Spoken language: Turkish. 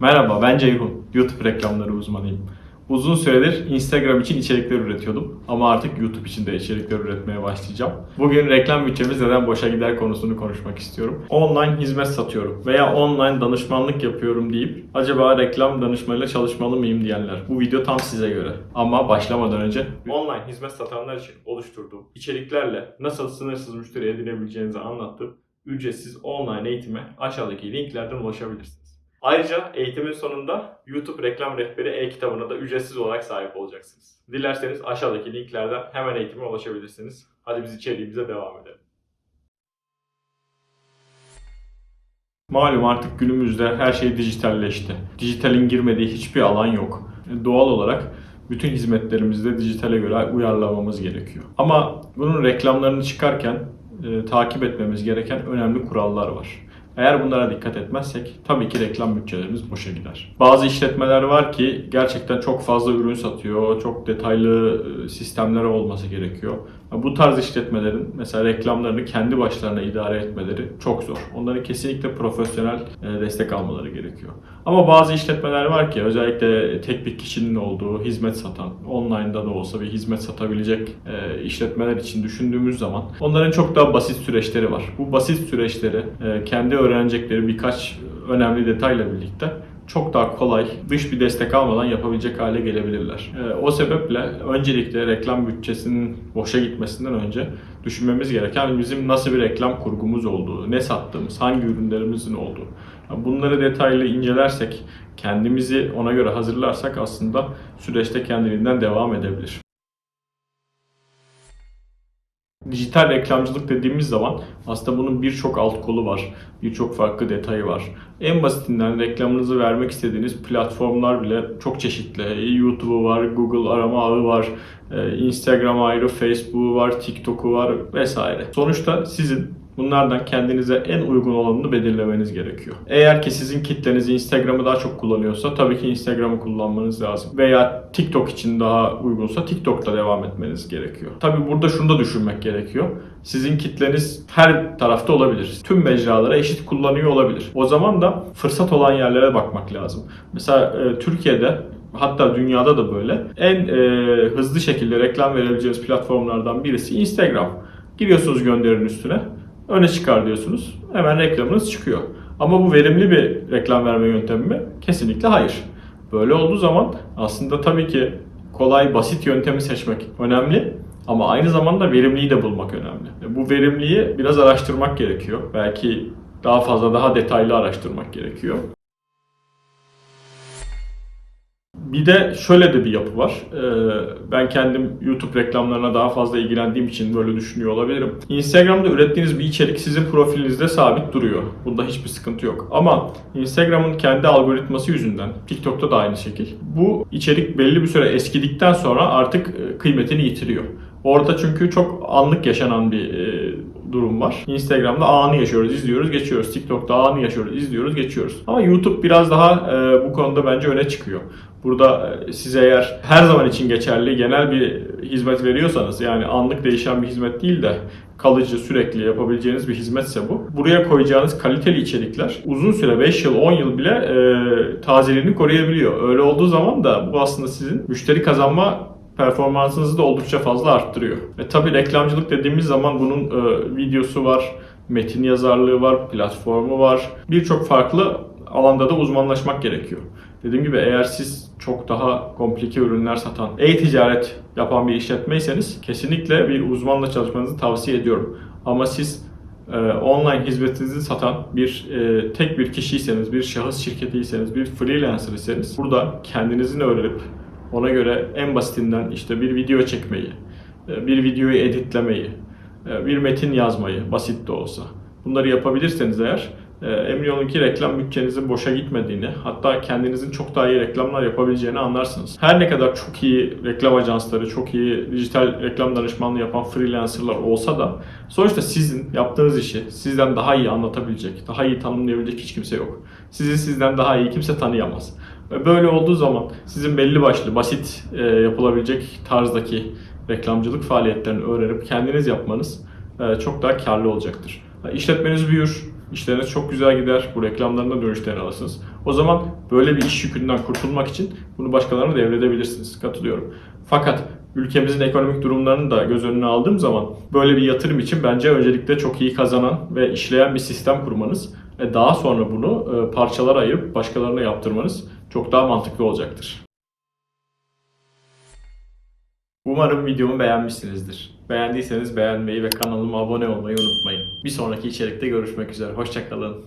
Merhaba, ben Ceyhun. YouTube reklamları uzmanıyım. Uzun süredir Instagram için içerikler üretiyordum ama artık YouTube için de içerikler üretmeye başlayacağım. Bugün reklam bütçemiz neden boşa gider konusunu konuşmak istiyorum. Online hizmet satıyorum veya online danışmanlık yapıyorum deyip acaba reklam danışmanıyla çalışmalı mıyım diyenler. Bu video tam size göre. Ama başlamadan önce online hizmet satanlar için oluşturduğum içeriklerle nasıl sınırsız müşteri edinebileceğinizi anlattığım ücretsiz online eğitime aşağıdaki linklerden ulaşabilirsiniz. Ayrıca eğitimin sonunda YouTube reklam rehberi e-kitabına da ücretsiz olarak sahip olacaksınız. Dilerseniz aşağıdaki linklerden hemen eğitime ulaşabilirsiniz. Hadi biz içeriğimize devam edelim. Malum artık günümüzde her şey dijitalleşti. Dijitalin girmediği hiçbir alan yok. Doğal olarak bütün hizmetlerimizi de dijitale göre uyarlamamız gerekiyor. Ama bunun reklamlarını çıkarken e, takip etmemiz gereken önemli kurallar var. Eğer bunlara dikkat etmezsek tabii ki reklam bütçelerimiz boşa gider. Bazı işletmeler var ki gerçekten çok fazla ürün satıyor, çok detaylı e, sistemleri olması gerekiyor. Bu tarz işletmelerin mesela reklamlarını kendi başlarına idare etmeleri çok zor. Onların kesinlikle profesyonel e, destek almaları gerekiyor. Ama bazı işletmeler var ki özellikle tek bir kişinin olduğu hizmet satan, online'da da olsa bir hizmet satabilecek e, işletmeler için düşündüğümüz zaman onların çok daha basit süreçleri var. Bu basit süreçleri e, kendi öğrenecekleri birkaç önemli detayla birlikte çok daha kolay, dış bir destek almadan yapabilecek hale gelebilirler. Ee, o sebeple öncelikle reklam bütçesinin boşa gitmesinden önce düşünmemiz gereken bizim nasıl bir reklam kurgumuz olduğu, ne sattığımız, hangi ürünlerimizin olduğu. Bunları detaylı incelersek, kendimizi ona göre hazırlarsak aslında süreçte kendiliğinden devam edebilir. Dijital reklamcılık dediğimiz zaman aslında bunun birçok alt kolu var. Birçok farklı detayı var. En basitinden reklamınızı vermek istediğiniz platformlar bile çok çeşitli. YouTube'u var, Google arama ağı var, e, Instagram ayrı, Facebook'u var, TikTok'u var vesaire. Sonuçta sizin Bunlardan kendinize en uygun olanını belirlemeniz gerekiyor. Eğer ki sizin kitleniz Instagram'ı daha çok kullanıyorsa tabii ki Instagram'ı kullanmanız lazım. Veya TikTok için daha uygunsa TikTok'ta devam etmeniz gerekiyor. Tabii burada şunu da düşünmek gerekiyor. Sizin kitleniz her tarafta olabilir. Tüm mecralara eşit kullanıyor olabilir. O zaman da fırsat olan yerlere bakmak lazım. Mesela e, Türkiye'de hatta dünyada da böyle en e, hızlı şekilde reklam verebileceğiniz platformlardan birisi Instagram. Giriyorsunuz gönderinin üstüne öne çıkar diyorsunuz. Hemen reklamınız çıkıyor. Ama bu verimli bir reklam verme yöntemi mi? Kesinlikle hayır. Böyle olduğu zaman aslında tabii ki kolay, basit yöntemi seçmek önemli. Ama aynı zamanda verimliyi de bulmak önemli. Bu verimliyi biraz araştırmak gerekiyor. Belki daha fazla, daha detaylı araştırmak gerekiyor. Bir de şöyle de bir yapı var. Ee, Ben kendim YouTube reklamlarına daha fazla ilgilendiğim için böyle düşünüyor olabilirim. Instagram'da ürettiğiniz bir içerik sizin profilinizde sabit duruyor. Bunda hiçbir sıkıntı yok. Ama Instagram'ın kendi algoritması yüzünden, TikTok'ta da aynı şekil. Bu içerik belli bir süre eskidikten sonra artık e, kıymetini yitiriyor. Orada çünkü çok anlık yaşanan bir e, durum var. Instagram'da anı yaşıyoruz, izliyoruz, geçiyoruz. TikTok'ta anı yaşıyoruz, izliyoruz, geçiyoruz. Ama YouTube biraz daha e, bu konuda bence öne çıkıyor. Burada e, size eğer her zaman için geçerli genel bir hizmet veriyorsanız yani anlık değişen bir hizmet değil de kalıcı sürekli yapabileceğiniz bir hizmetse bu. Buraya koyacağınız kaliteli içerikler uzun süre 5 yıl 10 yıl bile e, tazeliğini koruyabiliyor. Öyle olduğu zaman da bu aslında sizin müşteri kazanma performansınızı da oldukça fazla arttırıyor. E tabi reklamcılık dediğimiz zaman bunun e, videosu var, metin yazarlığı var, platformu var. Birçok farklı alanda da uzmanlaşmak gerekiyor. Dediğim gibi eğer siz çok daha komplike ürünler satan, e-ticaret yapan bir işletmeyseniz kesinlikle bir uzmanla çalışmanızı tavsiye ediyorum. Ama siz e, online hizmetinizi satan bir e, tek bir kişiyseniz, bir şahıs şirketiyseniz, bir freelancer iseniz burada kendinizin öğrenip ona göre en basitinden işte bir video çekmeyi, e, bir videoyu editlemeyi, e, bir metin yazmayı basit de olsa bunları yapabilirseniz eğer e, emin olun ki reklam bütçenizin boşa gitmediğini hatta kendinizin çok daha iyi reklamlar yapabileceğini anlarsınız. Her ne kadar çok iyi reklam ajansları, çok iyi dijital reklam danışmanlığı yapan freelancerlar olsa da sonuçta sizin yaptığınız işi sizden daha iyi anlatabilecek, daha iyi tanımlayabilecek hiç kimse yok. Sizi sizden daha iyi kimse tanıyamaz. Ve böyle olduğu zaman sizin belli başlı basit e, yapılabilecek tarzdaki reklamcılık faaliyetlerini öğrenip kendiniz yapmanız e, çok daha karlı olacaktır. İşletmeniz büyür, işleriniz çok güzel gider, bu reklamlarında dönüşlerini alırsınız. O zaman böyle bir iş yükünden kurtulmak için bunu başkalarına devredebilirsiniz. Katılıyorum. Fakat ülkemizin ekonomik durumlarını da göz önüne aldığım zaman böyle bir yatırım için bence öncelikle çok iyi kazanan ve işleyen bir sistem kurmanız ve daha sonra bunu e, parçalara ayırıp başkalarına yaptırmanız çok daha mantıklı olacaktır. Umarım videomu beğenmişsinizdir. Beğendiyseniz beğenmeyi ve kanalıma abone olmayı unutmayın. Bir sonraki içerikte görüşmek üzere. Hoşçakalın.